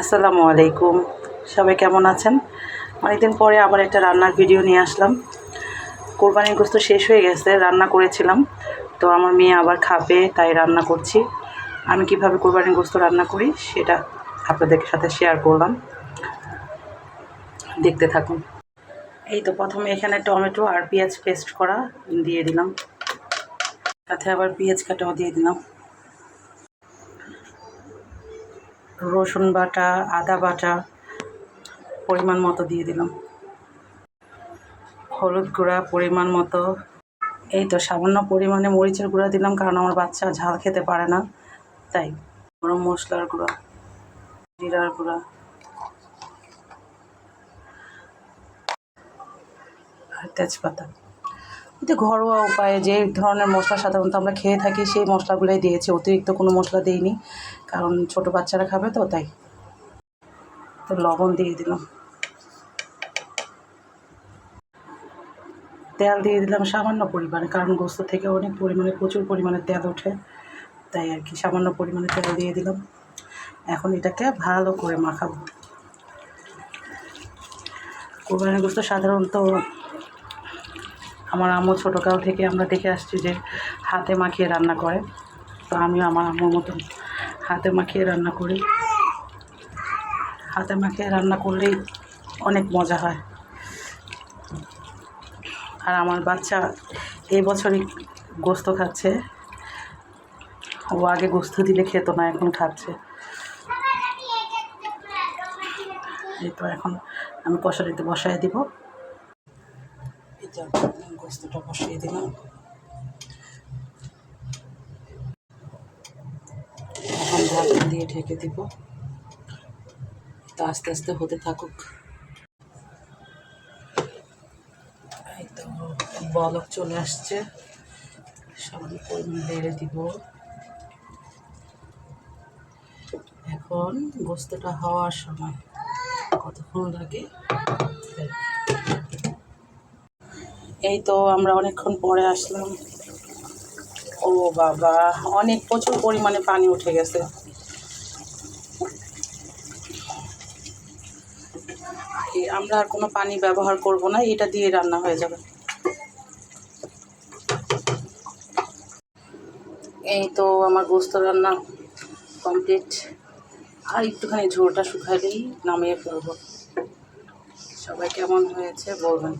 আসসালামু আলাইকুম। সবাই কেমন আছেন? অনেকদিন পরে আবার একটা রান্নার ভিডিও নিয়ে আসলাম। কোরবানির গোস্ত শেষ হয়ে গেছে, রান্না করেছিলাম। তো আমার মেয়ে আবার খাবে, তাই রান্না করছি। আমি কীভাবে কোরবানির গোস্ত রান্না করি সেটা আপনাদের সাথে শেয়ার করলাম। দেখতে থাকুন। এই তো প্রথমে এখানে টমেটো আর পেঁয়াজ পেস্ট করা দিয়ে দিলাম। সাথে আবার পেঁয়াজ কাটাও দিয়ে দিলাম। রসুন বাটা, আদা বাটা পরিমাণ মতো দিয়ে দিলাম। হলুদ গুঁড়া পরিমাণ মতো। এই তো সামান্য পরিমাণে মরিচের গুঁড়া দিলাম কারণ আমার বাচ্চা ঝাল খেতে পারে না। তাই গরম মশলার গুঁড়া, জিরার গুঁড়া। আর তেজপাতা। এটা ঘরোয়া উপায়ে যে ধরনের মশলা সাধারণত আমরা খেয়ে থাকি, সেই মশলাগুলোই দিয়েছি। অতিরিক্ত কোনো মশলা দিইনি, কারণ ছোট বাচ্চারা খাবে তো, তাই। তো লবণ দিয়ে দিলাম। তেল দিয়ে দিলাম সামান্য পরিমাণে, কারণ গোস্ত থেকে অনেক পরিমাণে, প্রচুর পরিমাণে তেল ওঠে। তাই আর কি, সামান্য পরিমাণে তেল দিয়ে দিলাম। এখন এটাকে ভালো করে মাখাবো। কোরবানির গোস্ত সাধারণত আমার আম্মু ছোটোকাল থেকে আমরা দেখে আসছি যে হাতে মাখিয়ে রান্না করে। তো আমিও আমার আম্মুর মতন হাতে মাখিয়ে রান্না করি। হাতে মাখিয়ে রান্না করলেই অনেক মজা হয়। আর আমার বাচ্চা এই বছরই গোস্ত খাচ্ছে। ও আগে গোস্ত দিলে খেত না, এখন খাচ্ছে। এই তো এখন আমি কষারিতে বসায় দিব। এই যে আমি গোস্তটা বসিয়ে দিলাম। এখন দিয়ে ঢেকে দিব। তা আস্তে আস্তে হতে থাকুক। এই তো বলক চলে আসছে। সামান্য পরিমাণ বেড়ে দিব। এখন গোস্তটা হওয়ার সময় কতক্ষণ লাগে? এই তো আমরা অনেকক্ষণ পরে আসলাম। ও বাবা, অনেক প্রচুর পরিমাণে পানি উঠে গেছে। আমরা আর কোনো পানি ব্যবহার করব না, এটা দিয়ে রান্না হয়ে যাবে। এই তো আমার গোস্ত রান্না কমপ্লিট। আর একটুখানি ঝোলটা শুকাইলেই নামিয়ে ফেলব। সবাই কেমন হয়েছে বলবেন।